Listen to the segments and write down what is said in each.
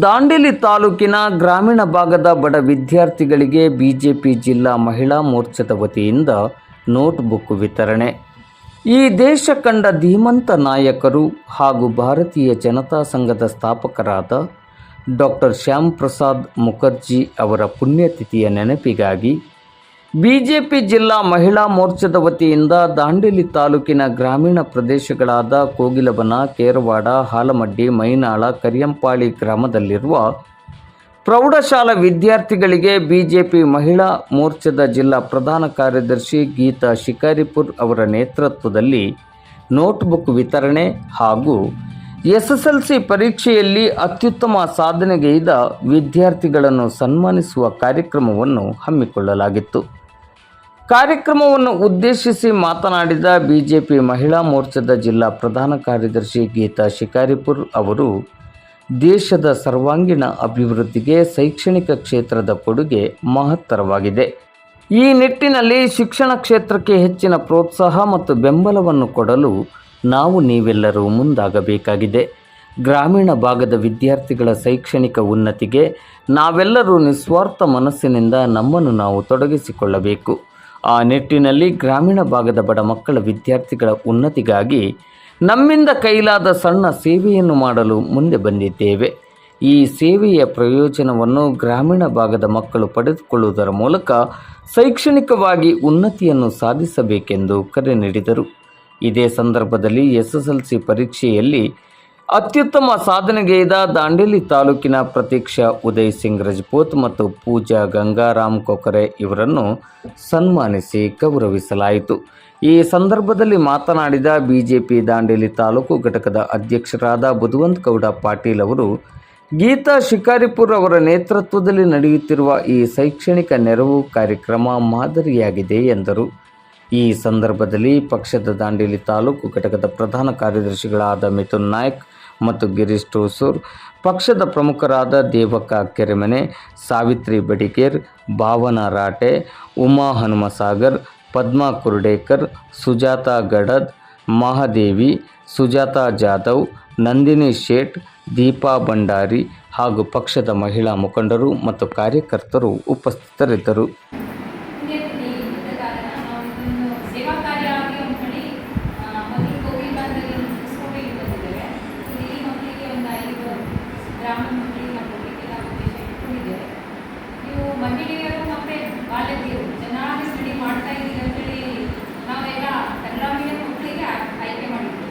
ದಾಂಡೇಲಿ ತಾಲೂಕಿನ ಗ್ರಾಮೀಣ ಭಾಗದ ಬಡ ವಿದ್ಯಾರ್ಥಿಗಳಿಗೆ ಬಿಜೆಪಿ ಜಿಲ್ಲಾ ಮಹಿಳಾ ಮೋರ್ಚಾದ ವತಿಯಿಂದ ನೋಟ್ಬುಕ್ ವಿತರಣೆ. ಈ ದೇಶ ಕಂಡ ಧೀಮಂತ ನಾಯಕರು ಹಾಗೂ ಭಾರತೀಯ ಜನತಾ ಸಂಘದ ಸ್ಥಾಪಕರಾದ ಡಾಕ್ಟರ್ ಶ್ಯಾಮ್ ಪ್ರಸಾದ್ ಮುಖರ್ಜಿ ಅವರ ಪುಣ್ಯತಿಥಿಯ ನೆನಪಿಗಾಗಿ ಬಿಜೆಪಿ ಜಿಲ್ಲಾ ಮಹಿಳಾ ಮೋರ್ಚಾದ ವತಿಯಿಂದ ದಾಂಡೇಲಿ ತಾಲೂಕಿನ ಗ್ರಾಮೀಣ ಪ್ರದೇಶಗಳಾದ ಕೋಗಿಲಬನ, ಕೇರವಾಡ, ಹಾಲಮಡ್ಡಿ, ಮೈನಾಳ, ಕರಿಯಂಪಾಳಿ ಗ್ರಾಮದಲ್ಲಿರುವ ಪ್ರೌಢಶಾಲಾ ವಿದ್ಯಾರ್ಥಿಗಳಿಗೆ ಬಿಜೆಪಿ ಮಹಿಳಾ ಮೋರ್ಚಾದ ಜಿಲ್ಲಾ ಪ್ರಧಾನ ಕಾರ್ಯದರ್ಶಿ ಗೀತಾ ಶಿಕಾರಿಪುರ್ ಅವರ ನೇತೃತ್ವದಲ್ಲಿ ನೋಟ್ಬುಕ್ ವಿತರಣೆ ಹಾಗೂ ಎಸ್ಎಸ್ಎಲ್ಸಿ ಪರೀಕ್ಷೆಯಲ್ಲಿ ಅತ್ಯುತ್ತಮ ಸಾಧನೆಗೈದ ವಿದ್ಯಾರ್ಥಿಗಳನ್ನು ಸನ್ಮಾನಿಸುವ ಕಾರ್ಯಕ್ರಮವನ್ನು ಹಮ್ಮಿಕೊಳ್ಳಲಾಗಿತ್ತು. ಕಾರ್ಯಕ್ರಮವನ್ನು ಉದ್ದೇಶಿಸಿ ಮಾತನಾಡಿದ ಬಿಜೆಪಿ ಮಹಿಳಾ ಮೋರ್ಚಾದ ಜಿಲ್ಲಾ ಪ್ರಧಾನ ಕಾರ್ಯದರ್ಶಿ ಗೀತಾ ಶಿಕಾರಿಪುರ್ ಅವರು, ದೇಶದ ಸರ್ವಾಂಗೀಣ ಅಭಿವೃದ್ಧಿಗೆ ಶೈಕ್ಷಣಿಕ ಕ್ಷೇತ್ರದ ಕೊಡುಗೆ ಮಹತ್ತರವಾಗಿದೆ. ಈ ನಿಟ್ಟಿನಲ್ಲಿ ಶಿಕ್ಷಣ ಕ್ಷೇತ್ರಕ್ಕೆ ಹೆಚ್ಚಿನ ಪ್ರೋತ್ಸಾಹ ಮತ್ತು ಬೆಂಬಲವನ್ನು ಕೊಡಲು ನಾವು ನೀವೆಲ್ಲರೂ ಮುಂದಾಗಬೇಕಾಗಿದೆ. ಗ್ರಾಮೀಣ ಭಾಗದ ವಿದ್ಯಾರ್ಥಿಗಳ ಶೈಕ್ಷಣಿಕ ಉನ್ನತಿಗೆ ನಾವೆಲ್ಲರೂ ನಿಸ್ವಾರ್ಥ ಮನಸ್ಸಿನಿಂದ ನಮ್ಮನ್ನು ನಾವು ತೊಡಗಿಸಿಕೊಳ್ಳಬೇಕು. ಆ ನಿಟ್ಟಿನಲ್ಲಿ ಗ್ರಾಮೀಣ ಭಾಗದ ಬಡ ಮಕ್ಕಳ ವಿದ್ಯಾರ್ಥಿಗಳ ಉನ್ನತಿಗಾಗಿ ನಮ್ಮಿಂದ ಕೈಲಾದ ಸಣ್ಣ ಸೇವೆಯನ್ನು ಮಾಡಲು ಮುಂದೆ ಬಂದಿದ್ದೇವೆ. ಈ ಸೇವೆಯ ಪ್ರಯೋಜನವನ್ನು ಗ್ರಾಮೀಣ ಭಾಗದ ಮಕ್ಕಳು ಪಡೆದುಕೊಳ್ಳುವುದರ ಮೂಲಕ ಶೈಕ್ಷಣಿಕವಾಗಿ ಉನ್ನತಿಯನ್ನು ಸಾಧಿಸಬೇಕೆಂದು ಕರೆ ನೀಡಿದರು. ಇದೇ ಸಂದರ್ಭದಲ್ಲಿ ಎಸ್ಎಸ್ಎಲ್ಸಿ ಪರೀಕ್ಷೆಯಲ್ಲಿ ಅತ್ಯುತ್ತಮ ಸಾಧನೆಗೈದ ದಾಂಡೇಲಿ ತಾಲೂಕಿನ ಪ್ರತೀಕ್ಷಾ ಉದಯ್ ಸಿಂಗ್ ರಜಪೂತ್ ಮತ್ತು ಪೂಜಾ ಗಂಗಾರಾಮ್ ಕೊಕರೆ ಇವರನ್ನು ಸನ್ಮಾನಿಸಿ ಗೌರವಿಸಲಾಯಿತು. ಈ ಸಂದರ್ಭದಲ್ಲಿ ಮಾತನಾಡಿದ ಬಿಜೆಪಿ ದಾಂಡೇಲಿ ತಾಲೂಕು ಘಟಕದ ಅಧ್ಯಕ್ಷರಾದ ಬುಧವಂತ್ ಗೌಡ ಪಾಟೀಲ್ ಅವರು, ಗೀತಾ ಶಿಕಾರಿಪುರ್ ಅವರ ನೇತೃತ್ವದಲ್ಲಿ ನಡೆಯುತ್ತಿರುವ ಈ ಶೈಕ್ಷಣಿಕ ನೆರವು ಕಾರ್ಯಕ್ರಮ ಮಾದರಿಯಾಗಿದೆ ಎಂದರು. ಈ ಸಂದರ್ಭದಲ್ಲಿ ಪಕ್ಷದ ದಾಂಡೇಲಿ ತಾಲೂಕು ಘಟಕದ ಪ್ರಧಾನ ಕಾರ್ಯದರ್ಶಿಗಳಾದ ಮಿಥುನ್ ನಾಯ್ಕ್ ಮತ್ತು ಗಿರೀಶ್ ಟೋಸೂರ್ ಪಕ್ಷದ ಪ್ರಮುಖರಾದ ದೇವಕ್ಕ ಕೆರೆಮನೆ, ಸಾವಿತ್ರಿ ಬಡಿಕೇರ್ ಭಾವನಾ ರಾಟೆ, ಉಮಾ ಹನುಮಸಾಗರ್, ಪದ್ಮಾ ಕುರ್ಡೇಕರ್, ಸುಜಾತಾ ಗಡದ್, ಮಹಾದೇವಿ, ಸುಜಾತಾ ಜಾಧವ್, ನಂದಿನಿ ಶೇಟ್, ದೀಪಾ ಭಂಡಾರಿ ಹಾಗೂ ಪಕ್ಷದ ಮಹಿಳಾ ಮುಖಂಡರು ಮತ್ತು ಕಾರ್ಯಕರ್ತರು ಉಪಸ್ಥಿತರಿದ್ದರು. ಸೇವಾ ಕಾರ್ಯ ಆಗಿ ಒಂದು ಕಡೆ ಮಕ್ಕಳು ಕೋವಿಡ್ ಬಂದಲ್ಲಿ ಮುಗಿಸ್ಕೊಂಡು ಬಂದಿದ್ದೇವೆ. ಇಲ್ಲಿ ಮಕ್ಕಳಿಗೆ ಒಂದು ಐದು ಗ್ರಾಮೀಣ ಮಕ್ಕಳಿಗೆ ನಾವು ಕೊಡಲಿಕ್ಕೆ ನಾವು ಉದ್ದೇಶ ಇಟ್ಕೊಂಡಿದ್ದೇವೆ. ನೀವು ಮಹಿಳೆಯರು ಮತ್ತೆ ಬಾಲಕಿಯರು, ಚೆನ್ನಾಗಿ ಸ್ಟಡಿ ಮಾಡ್ತಾ ಇದ್ದೀರಿ ಅಂತೇಳಿ ನಾವೆಲ್ಲ ಗ್ರಾಮೀಣ ಮಕ್ಕಳಿಗೆ ಆಯ್ಕೆ ಮಾಡಿದ್ದೇವೆ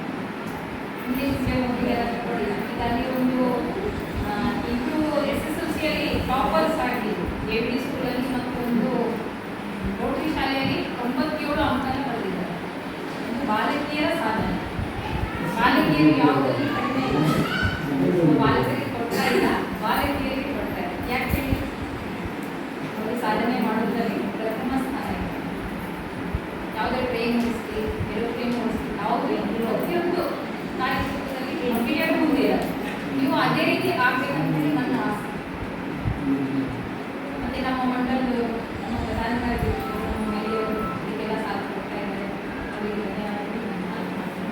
ಇಂಗ್ಲೀಷ್ ಮೀಡಿಯಂ ಮಕ್ಕಳಿಗೆ ಎಲ್ಲ ತಗೊಳ್ಳಿಲ್ಲ ಈಗ ಅಲ್ಲಿ ಒಂದು ಇದು ಎಸ್ ಎಸ್ ಎಲ್ ಸಿಯಲ್ಲಿ ಟಾಪರ್ಸ್ ಆಗಿ ಎ ಪಿ ಸ್ಕೂಲಲ್ಲಿ ಮತ್ತು ಒಂದು ರೋಟರಿ ಶಾಲೆಯಲ್ಲಿ ಸಾಧನೆ ಮಾಡುವುದರಲ್ಲಿ ಪ್ರಥಮ ಸ್ಥಾನ ಇದೆ ಯಾವುದೇ ಟ್ರೈನ್ ಓಡಿಸ್ಲಿ ಏರೋಪ್ಲೇನ್ ಓಡಿಸ್ಲಿ ಯಾವುದೇ ಪ್ರತಿಯೊಂದು ಕಾರ್ಯಕ್ರಮದಲ್ಲಿ ಮುಂದೆ ನೀವು ಅದೇ ರೀತಿ ಆಗ್ಬೇಕಂತ ಹೇಳಿ ನನ್ನ ಆಸೆ ಮತ್ತೆ ನಮ್ಮ ಮಂಡಲದವರು ನಮ್ಮ ಪ್ರಧಾನ ಕಾರ್ಯದರ್ಶಿಗಳು ನಮ್ಮ ಮಹಿಳೆಯರು ಇದಕ್ಕೆಲ್ಲ ಸಾಥ್ ಕೊಡ್ತಾ ಇದ್ದಾರೆ ಅವರಿಗೆ ಧನ್ಯವಾದಗಳು ನಾನು ಮಾಡ್ತೀನಿ.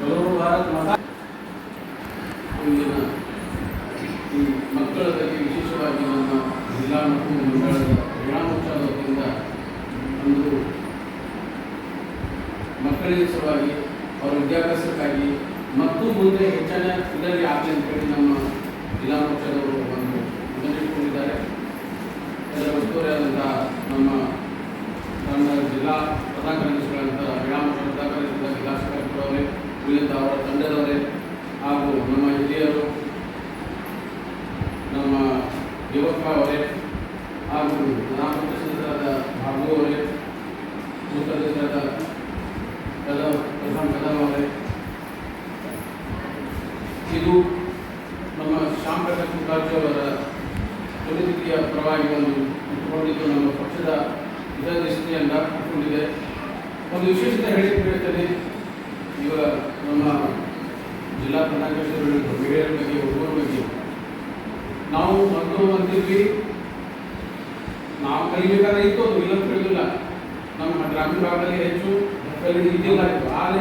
ಬರುವ ಭಾರತ್ ಮಾತಾ ಇಂದಿನ ಈ ಮಕ್ಕಳ ಬಗ್ಗೆ ವಿಶೇಷವಾಗಿ ನಮ್ಮ ಜಿಲ್ಲಾ ಮತ್ತು ಮಂಡಳದ ಕ್ರೀಡಾಮೋತ್ಸವದ ವತಿಯಿಂದ ಒಂದು ಮಕ್ಕಳಿಗೆ ಸಲುವಾಗಿ ಅವರ ವಿದ್ಯಾಭ್ಯಾಸಕ್ಕಾಗಿ ಮತ್ತು ಮುಂದೆ ಹೆಚ್ಚಿನ ಇದರಲ್ಲಿ ಆಗಲಿ ಅಂತೇಳಿ ನಮ್ಮ ಜಿಲ್ಲಾ ಮೋರ್ಚಾದವರು ಒಂದು ಮುಂದಿಟ್ಟುಕೊಂಡಿದ್ದಾರೆ ಅದರ ಒತ್ತುವರಿಯಾದಂಥ ನಮ್ಮ ನಮ್ಮ ಜಿಲ್ಲಾ ಪ್ರಧಾನ ಕಾರ್ಯದರ್ಶಿಗಳಂತ ಕ್ರೀಡಾಮೋರ್ಚಾ ಪ್ರಧಾನ ಕಾರ್ಯದರ್ಶಿಗಳ ಜಿಲ್ಲಾ ಅವರೇ ಉಳಿದಂಥ ಅವರ ತಂಡದವರೇ ಹಾಗೂ ನಮ್ಮ ಹಿರಿಯರು ನಮ್ಮ ಯುವಕ ಅವರೇ ಹಾಗೂ ನಾಮಕ ಸದಸ್ಯರಾದ ಬಾಬು ಅವರೇ ಸದಸ್ಯರಾದ ಕದವ್ ಪ್ರಧಾನ ಕದವ್ ಅವರೇ ಇದು ನಮ್ಮ ಶ್ಯಾಮ್ ಪ್ರಕಾಶ್ ಮುಖರ್ಜಿ ಅವರ ಪರಿಸ್ಥಿತಿಯ ಪರವಾಗಿ ಒಂದು ಇಟ್ಟುಕೊಂಡಿದ್ದು ನಮ್ಮ ಪಕ್ಷದ ಹಿತದೃಷ್ಟಿಯನ್ನು ಇಟ್ಟುಕೊಂಡಿದೆ. ಒಂದು ವಿಶೇಷತೆ ಹೇಳಲಿಕ್ಕೆ ಹೇಳ್ತೇನೆ. ಈಗ ನಮ್ಮ ಜಿಲ್ಲಾ ಪ್ರಧಾನ ಕಾರ್ಯದರ್ಶಿಗಳು ಮಹಿಳೆಯರ ಬಗ್ಗೆ ಒಬ್ಬರ ಬಗ್ಗೆ ನಾವು ಮೊದಲು ಬಂದಿದ್ವಿ. ನಾವು ಕಲಿಬೇಕಾದ್ರೆ ಇತ್ತು ಅದು ಇಲ್ಲ ತಿಳಿದಿಲ್ಲ ನಮ್ಮ ಗ್ರಾಮೀಣ ಭಾಗದಲ್ಲಿ ಹೆಚ್ಚು ಇದಿಲ್ಲ. ಆದರೆ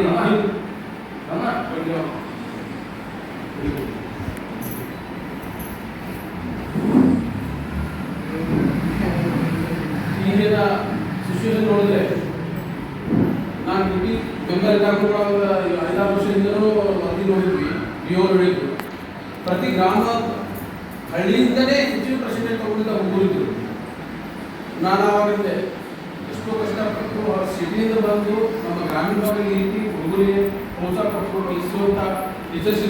ಈಗಿನ ಸಿಚುವೇಶನ್ ನೋಡಿದ್ರೆ ನಾನು ಡ್ಯೂಟಿ ಬೆಂಬಲ ಒಂದು ಐದಾರು ವರ್ಷದಿಂದಲೂ ವರದಿ ನೋಡಿದ್ವಿ. ವಿಯೋ ನೋಡಿದ್ವಿ ಪ್ರತಿ ಗ್ರಾಮ ಹಳ್ಳಿಯಿಂದಲೇ ಹೆಚ್ಚಿನ ಪ್ರಶ್ನೆ ತಗೊಂಡಿದ್ದ ಹುಡುಗರಿದ್ರು ನಾನು ಆವಾಗಿಂದ ಎಷ್ಟೋ ಕಷ್ಟಪಟ್ಟು ಅವ್ರ ಸಿಟಿಯಿಂದ ಬಂದು ನಮ್ಮ ಗ್ರಾಮೀಣ ಭಾಗದಲ್ಲಿ ಹುಡುಗರಿಗೆ ಪ್ರೋತ್ಸಾಹ ಕೊಟ್ಟು ಕಲಿಸುವಂಥ ಟೀಚರ್ಸ್